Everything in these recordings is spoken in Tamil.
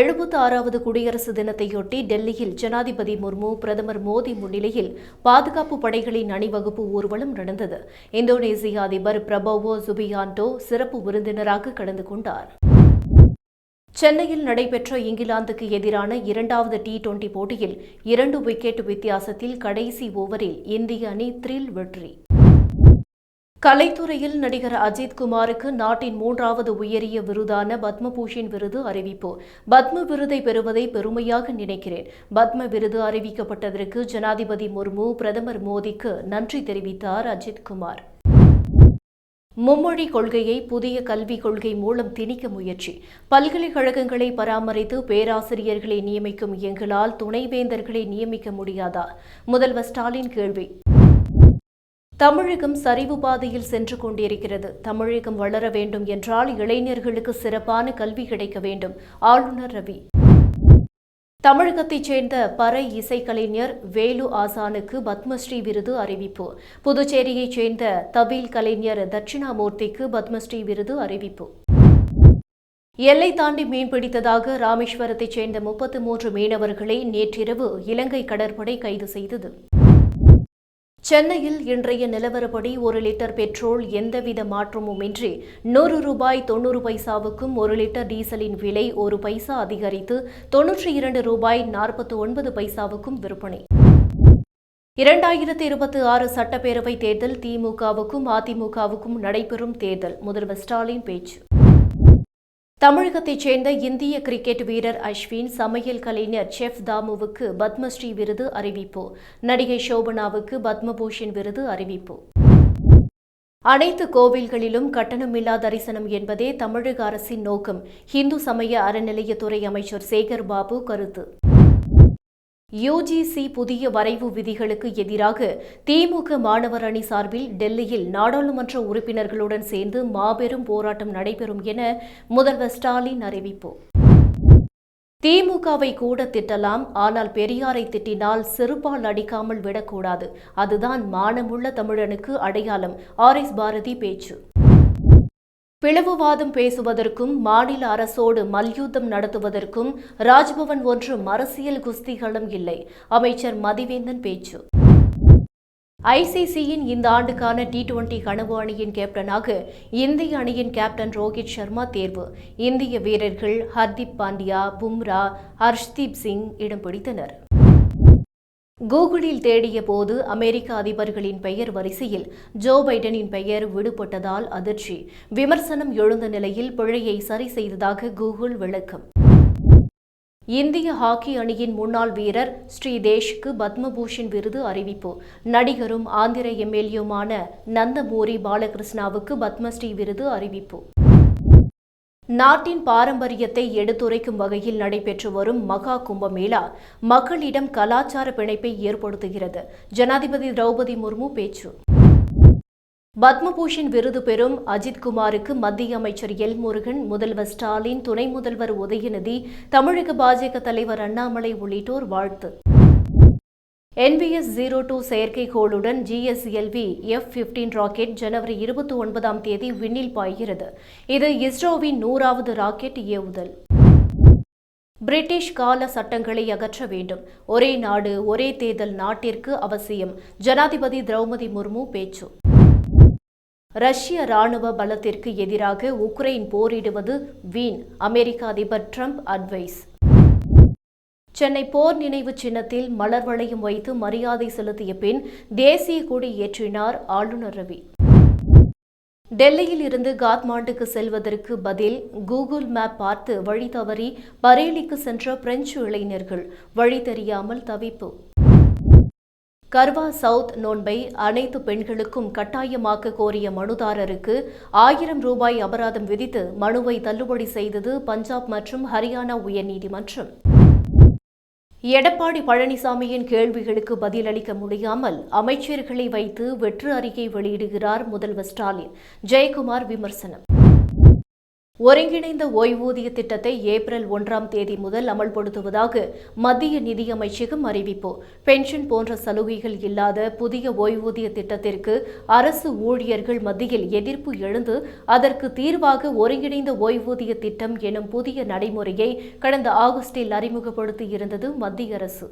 எழுபத்தி ஆறாவது குடியரசு தினத்தையொட்டி டெல்லியில் ஜனாதிபதி முர்மு பிரதமர் மோடி முன்னிலையில் பாதுகாப்பு படைகளின் அணிவகுப்பு ஊர்வலம் நடந்தது. இந்தோனேசிய அதிபர் பிரபோவோ சுபியான்டோ சிறப்பு விருந்தினராக கலந்து கொண்டார். சென்னையில் நடைபெற்ற இங்கிலாந்துக்கு எதிரான இரண்டாவது டி டுவெண்டி போட்டியில் இரண்டு விக்கெட் வித்தியாசத்தில் கடைசி ஓவரில் இந்திய அணி த்ரில் வெற்றி. கலைத்துறையில் நடிகர் அஜித் குமாருக்கு நாட்டின் மூன்றாவது உயரிய விருதான பத்மபூஷன் விருது அறிவிப்பு. பத்ம விருதை பெறுவதை பெருமையாக நினைக்கிறேன். பத்ம விருது அறிவிக்கப்பட்டதற்கு ஜனாதிபதி முர்மு பிரதமர் மோடிக்கு நன்றி தெரிவித்தார் அஜித் குமார். மும்மொழி கொள்கையை புதிய கல்விக் கொள்கை மூலம் திணிக்க முயற்சி. பல்கலைக்கழகங்களை பராமரித்து பேராசிரியர்களை நியமிக்கும் எங்களால் துணைவேந்தர்களை நியமிக்க முடியாதா? முதல்வர் ஸ்டாலின் கேள்வி. தமிழகம் சரிவு பாதையில் சென்று கொண்டிருக்கிறது. தமிழகம் வளர வேண்டும் என்றால் இளைஞர்களுக்கு சிறப்பான கல்வி கிடைக்க வேண்டும். ஆளுநர் ரவி. தமிழகத்தைச் சேர்ந்த பறை இசைக்கலைஞர் வேலு ஆசானுக்கு பத்மஸ்ரீ விருது அறிவிப்பு. புதுச்சேரியைச் சேர்ந்த தவில் கலைஞர் தட்சிணாமூர்த்திக்கு பத்மஸ்ரீ விருது அறிவிப்பு. எல்லை தாண்டி மீன்பிடித்ததாக ராமேஸ்வரத்தைச் சேர்ந்த முப்பத்து மூன்று மீனவர்களை நேற்றிரவு இலங்கை கடற்படை கைது செய்தது. சென்னையில் இன்றைய நிலவரப்படி ஒரு லிட்டர் பெட்ரோல் எந்தவித மாற்றமுமின்றி நூறு ரூபாய் தொண்ணூறு பைசாவுக்கும் ஒரு லிட்டர் டீசலின் விலை ஒரு பைசா அதிகரித்து தொன்னூற்றி இரண்டு ரூபாய் நாற்பத்தி ஒன்பது பைசாவுக்கும் விற்பனை. இரண்டாயிரத்தி இருபத்தி ஆறு சட்டப்பேரவை தேர்தல் திமுகவுக்கும் அதிமுகவுக்கும் நடைபெறும் தேர்தல். முதல்வர் ஸ்டாலின் பேச்சு. தமிழகத்தைச் சேர்ந்த இந்திய கிரிக்கெட் வீரர் அஸ்வின் சமையல் கலைஞர் செஃப் தாமுவுக்கு பத்மஸ்ரீ விருது அறிவிப்பு. நடிகை சோபனாவுக்கு பத்மபூஷன் விருது அறிவிப்பு. அனைத்து கோவில்களிலும் கட்டணமில்லா தரிசனம் என்பதே தமிழக அரசின் நோக்கம். இந்து சமய அறநிலையத்துறை அமைச்சர் சேகர் பாபு கருத்து. யுஜிசி புதிய வரைவு விதிகளுக்கு எதிராக திமுக மாணவர் அணி சார்பில் டெல்லியில் நாடாளுமன்ற உறுப்பினர்களுடன் சேர்ந்து மாபெரும் போராட்டம் நடைபெறும் என முதல்வர் ஸ்டாலின் அறிவிப்பு. திமுகவை கூட திட்டலாம் ஆனால் பெரியாரை திட்டினால் செருப்பால் அடிக்காமல் விடக்கூடாது. அதுதான் மானமுள்ள தமிழனுக்கு அடையாளம். ஆர் எஸ் பாரதி பேச்சு. பிளவுவாதம் பேசுவதற்கும் மாநில அரசோடு மல்யுத்தம் நடத்துவதற்கும் ராஜ்பவன் ஒன்றும் அரசியல் குஸ்திகளும் இல்லை. அமைச்சர் மதிவேந்தன் பேச்சு. ஐசிசியின் இந்த ஆண்டுக்கான டி டுவெண்டி கனவு அணியின் கேப்டனாக இந்திய அணியின் கேப்டன் ரோஹித் சர்மா தேர்வு. இந்திய வீரர்கள் ஹர்தீப் பாண்டியா பும்ரா ஹர்ஷ்தீப் சிங் இடம் பிடித்தனர். கூகுளில் தேடிய போது அமெரிக்க அதிபர்களின் பெயர் வரிசையில் ஜோ பைடனின் பெயர் விடுபட்டதால் அதிர்ச்சி. விமர்சனம் எழுந்த நிலையில் பிழையை சரி செய்ததாக கூகுள் விளக்கம். இந்திய ஹாக்கி அணியின் முன்னாள் வீரர் ஸ்ரீதேஷ்க்கு பத்மபூஷன் விருது அறிவிப்பு. நடிகரும் ஆந்திர எம்எல்ஏயுமான நந்தமூரி பாலகிருஷ்ணாவுக்கு பத்மஸ்ரீ விருது அறிவிப்பு. நாட்டின் பாரம்பரியத்தை எடுத்துரைக்கும் வகையில் நடைபெற்று வரும் மகா கும்பமேளா மக்களிடம் கலாச்சார பிணைப்பை ஏற்படுத்துகிறது. ஜனாதிபதி திரௌபதி முர்மு பேச்சு. பத்மபூஷன் விருது பெறும் அஜித்குமாருக்கு மத்திய அமைச்சர் எல் முருகன் முதல்வர் ஸ்டாலின் துணை முதல்வர் உதயநிதி தமிழக பாஜக தலைவர் அண்ணாமலை உள்ளிட்டோர் வாழ்த்து. என்பிஎஸ் ஜீரோ டூ செயற்கைக்கோளுடன் ஜிஎஸ்எல்வி எஃப் பிப்டீன் ராக்கெட் ஜனவரி இருபத்தி ஒன்பதாம் தேதி விண்ணில் பாய்கிறது. இது இஸ்ரோவின் நூறாவது ராக்கெட் ஏவுதல். பிரிட்டிஷ் கால சட்டங்களை அகற்ற வேண்டும். ஒரே நாடு ஒரே தேர்தல் நாட்டிற்கு அவசியம். ஜனாதிபதி திரௌபதி முர்மு பேச்சு. ரஷ்ய ராணுவ பலத்திற்கு எதிராக உக்ரைன் போரிடுவது வீண். அமெரிக்க அதிபர் ட்ரம்ப் அட்வைஸ். சென்னை போர் நினைவு சின்னத்தில் மலர் வளையம் வைத்து மரியாதை செலுத்திய பின் தேசிய கொடி ஏற்றினார் ஆளுநர் ரவி. டெல்லியில் இருந்து காத்மாண்டுக்கு செல்வதற்கு பதில் கூகுள் மேப் பார்த்து வழி தவறி பரேலிக்கு சென்ற பிரெஞ்சு இளைஞர்கள். வழி தெரியாமல் தவிப்பு. கர்வா சவுத் நோன்பை அனைத்து பெண்களுக்கும் கட்டாயமாக்க கோரிய மனுதாரருக்கு ஆயிரம் ரூபாய் அபராதம் விதித்து மனுவை தள்ளுபடி செய்தது பஞ்சாப் மற்றும் ஹரியானா உயர்நீதிமன்றம். எடப்பாடி பழனிசாமியின் கேள்விகளுக்கு பதிலளிக்க முடியாமல் அமைச்சர்களை வைத்து வெற்று அறிக்கை வெளியிடுகிறார் முதல்வர் ஸ்டாலின். ஜெயக்குமார் விமர்சனம். ஒருங்கிணைந்த ஓய்வூதிய திட்டத்தை ஏப்ரல் ஒன்றாம் தேதி முதல் அமல்படுத்துவதாக மத்திய நிதியமைச்சகம் அறிவிப்பு. பென்ஷன் போன்ற சலுகைகள் இல்லாத புதிய ஓய்வூதிய திட்டத்திற்கு அரசு ஊழியர்கள் மத்தியில் எதிர்ப்பு எழுந்து அதற்கு தீர்வாக ஒருங்கிணைந்த ஓய்வூதிய திட்டம் எனும் புதிய நடைமுறையை கடந்த ஆகஸ்டில் அறிமுகப்படுத்தியிருந்தது மத்திய அரசு.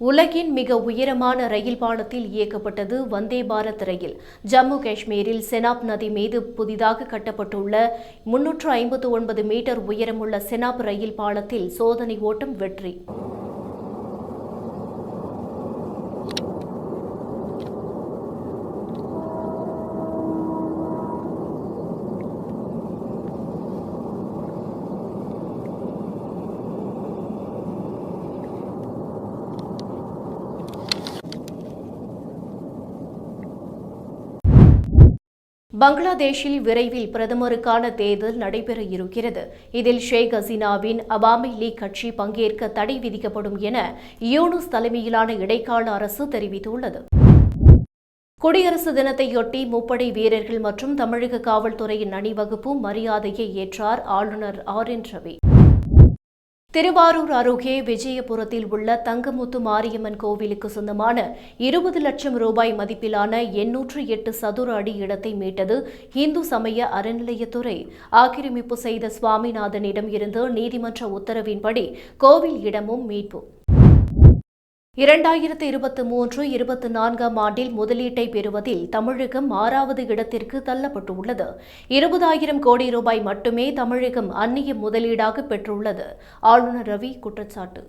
உலகின் மிக உயரமான ரயில் பாலத்தில் இயக்கப்பட்டது வந்தே பாரத் ரயில். ஜம்மு காஷ்மீரில் செனாப் நதி மீது புதிதாக கட்டப்பட்டுள்ள முன்னூற்று ஐம்பத்து ஒன்பது மீட்டர் உயரமுள்ள செனாப் ரயில் பாலத்தில் சோதனை ஓட்டம் வெற்றி. பங்களாதேஷில் விரைவில் பிரதமருக்கான தேர்தல் நடைபெற இருக்கிறது. இதில் ஷேக் ஹசீனாவின் அவாமி லீக் கட்சி பங்கேற்க தடை விதிக்கப்படும் என யூனுஸ் தலைமையிலான இடைக்கால அரசு தெரிவித்துள்ளது. குடியரசு தினத்தையொட்டி முப்படை வீரர்கள் மற்றும் தமிழக காவல்துறையின் அணிவகுப்பு மரியாதையை ஏற்றார் ஆளுநர் ஆர் என் ரவி. திருவாரூர் அருகே விஜயபுரத்தில் உள்ள தங்கமுத்து மாரியம்மன் கோவிலுக்கு சொந்தமான இருபது லட்சம் ரூபாய் மதிப்பிலான எண்ணூற்று எட்டு சதுர அடி இடத்தை மீட்டது இந்து சமய அறநிலையத்துறை. ஆக்கிரமிப்பு செய்த சுவாமிநாதனிடம் இருந்து நீதிமன்ற உத்தரவின்படி கோவில் இடமும் மீட்பு. இரண்டாயிரத்து இருபத்தி மூன்று இருபத்தி நான்காம் ஆண்டில் முதலீட்டை பெறுவதில் தமிழகம் ஆறாவது இடத்திற்கு தள்ளப்பட்டுள்ளது. இருபதாயிரம் கோடி ரூபாய் மட்டுமே தமிழகம் அந்நிய முதலீடாக பெற்றுள்ளது. ஆளுநர் ரவி குற்றச்சாட்டு.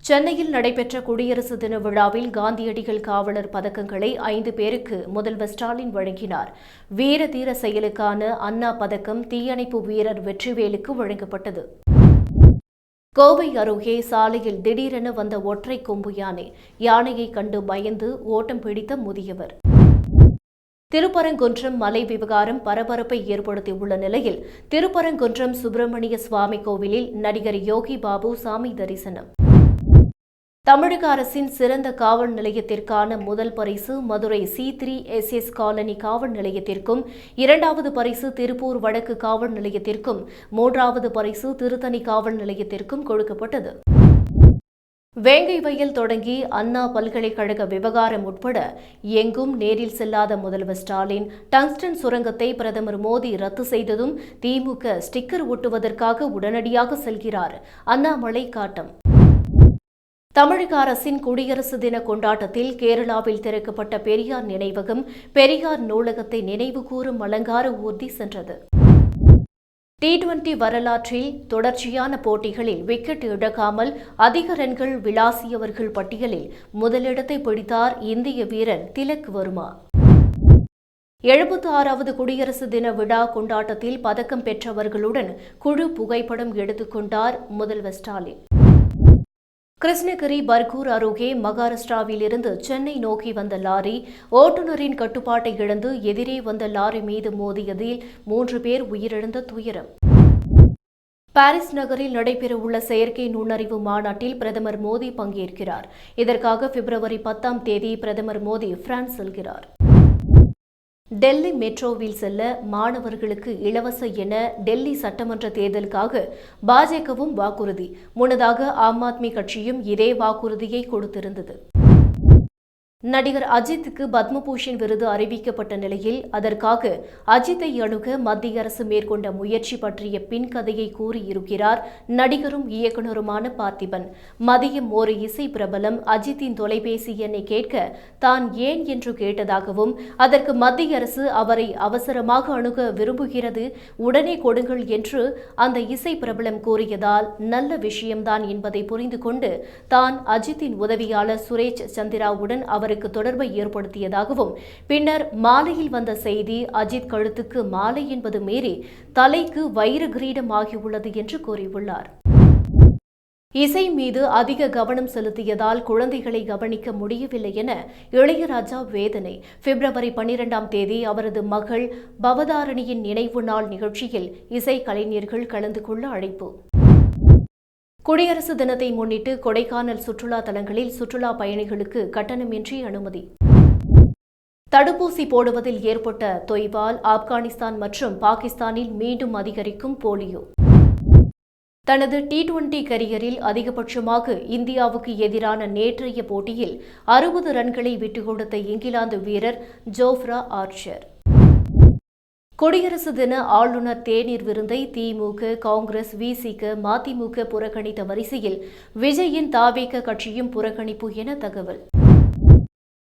சென்னையில் நடைபெற்ற குடியரசு தின விழாவில் காந்தியடிகள் காவலர் பதக்கங்களை ஐந்து பேருக்கு முதல்வர் ஸ்டாலின் வழங்கினார். வீர தீர செயலுக்கான அண்ணா பதக்கம் தீயணைப்பு வீரர் வெற்றிவேலுக்கு வழங்கப்பட்டது. கோவை அருகே சாலையில் திடீரென வந்த ஒற்றை கொம்பு யானை யானையை கண்டு பயந்து ஓட்டம் பிடித்த முதியவர். திருப்பரங்குன்றம் மலை விவகாரம் பரபரப்பை ஏற்படுத்தியுள்ள நிலையில் திருப்பரங்குன்றம் சுப்பிரமணிய சுவாமி கோவிலில் நடிகர் யோகி பாபு சாமி தரிசனம். தமிழக அரசின் சிறந்த காவல் நிலையத்திற்கான முதல் பரிசு Madurai C three S S colony காவல் நிலையத்திற்கும் இரண்டாவது பரிசு திருப்பூர் வடக்கு காவல் நிலையத்திற்கும் மூன்றாவது பரிசு திருத்தணி காவல் நிலையத்திற்கும் கொடுக்கப்பட்டது. வேங்கை வயல் தொடங்கி அண்ணா பல்கலைக்கழக விவகாரம் உட்பட எங்கும் நேரில் செல்லாத முதல்வர் ஸ்டாலின் டங்ஸ்டன் சுரங்கத்தை பிரதமர் மோடி ரத்து செய்ததும் திமுக ஸ்டிக்கர் ஒட்டுவதற்காக உடனடியாக செல்கிறார். அண்ணாமலை காட்டம். தமிழக அரசின் குடியரசு தின கொண்டாட்டத்தில் கேரளாவில் திறக்கப்பட்ட பெரியார் நினைவகம் பெரியார் நூலகத்தை நினைவுகூரும் அலங்கார ஊர்தி சென்றது. டி டுவெண்டி வரலாற்றில் தொடர்ச்சியான போட்டிகளில் விக்கெட் இழக்காமல் அதிக ரன்கள் விளாசியவர்கள் பட்டியலில் முதலிடத்தை பிடித்தார் இந்திய வீரர் திலக் வர்மா. எழுபத்தி ஆறாவது குடியரசு தின விழா கொண்டாட்டத்தில் பதக்கம் பெற்றவர்களுடன் குழு புகைப்படம் எடுத்துக்கொண்டார் முதல்வர் ஸ்டாலின். கிருஷ்ணகிரி பர்கூர் அருகே மகாராஷ்டிராவிலிருந்து சென்னை நோக்கி வந்த லாரி ஓட்டுநரின் கட்டுப்பாட்டை இழந்து எதிரே வந்த லாரி மீது மோதியதில் மூன்று பேர் உயிரிழந்த துயரம். பாரிஸ் நகரில் நடைபெறவுள்ள செயற்கை நுண்ணறிவு மாநாட்டில் பிரதமர் மோடி பங்கேற்கிறார். இதற்காக பிப்ரவரி பத்தாம் தேதி பிரதமர் மோடி பிரான்ஸ் செல்கிறார். டெல்லி மெட்ரோவில் செல்ல மாணவர்களுக்கு இலவச என டெல்லி சட்டமன்ற தேர்தலுக்காக பாஜகவும் வாக்குறுதி. முன்னதாக ஆம் ஆத்மி கட்சியும் இதே வாக்குறுதியை கொடுத்திருந்தது. நடிகர் அஜித்துக்கு பத்மபூஷன் விருது அறிவிக்கப்பட்ட நிலையில் அதற்காக அஜித்தை அணுக மத்திய அரசு மேற்கொண்ட முயற்சி பற்றிய பின்கதையை கூறியிருக்கிறார் நடிகரும் இயக்குநருமான பார்த்திபன். மதியம் ஒரு இசை பிரபலம் அஜித்தின் தொலைபேசி எண்ணை கேட்க தான் ஏன் என்று கேட்டதாகவும் அதற்கு மத்திய அரசு அவரை அவசரமாக அணுக விரும்புகிறது உடனே கொடுங்கள் என்று அந்த இசை பிரபலம் கூறியதால் நல்ல விஷயம்தான் என்பதை புரிந்து கொண்டு தான் அஜித்தின் உதவியாளர் சுரேஷ் சந்திராவுடன் அவர் அவருக்கு தொடர்பை ஏற்படுத்தியதாகவும் பின்னர் மாலையில் வந்த செய்தி அஜித் கழுத்துக்கு மாலை என்பது மீறி தலைக்கு வைர கிரீடம் ஆகியுள்ளது என்று கூறியுள்ளார். இசை மீது அதிக கவனம் செலுத்தியதால் குழந்தைகளை கவனிக்க முடியவில்லை என இளையராஜா வேதனை. பிப்ரவரி பன்னிரெண்டாம் தேதி அவரது மகள் பவதாரணியின் நினைவு நாள் நிகழ்ச்சியில் இசை கலைஞர்கள் கலந்து கொள்ள அழைப்பு. குடியரசு தினத்தை முன்னிட்டு கொடைக்கானல் சுற்றுலா தலங்களில் சுற்றுலா பயணிகளுக்கு கட்டணமின்றி அனுமதி. தடுப்பூசி போடுவதில் ஏற்பட்ட தொய்வால் ஆப்கானிஸ்தான் மற்றும் பாகிஸ்தானில் மீண்டும் அதிகரிக்கும் போலியோ. தனது டி டுவெண்டி கரியரில் அதிகபட்சமாக இந்தியாவுக்கு எதிரான நேற்றைய போட்டியில் அறுபது ரன்களை விட்டுக் கொடுத்த இங்கிலாந்து வீரர் ஜோஃப்ரா ஆர்ச்சர். குடியரசு தின ஆளுநர் தேநீர் விருந்தை திமுக காங்கிரஸ் விசிக மதிமுக புறக்கணித்த வரிசையில் விஜயின் தாவேக கட்சியும் புறக்கணிப்பு என தகவல்.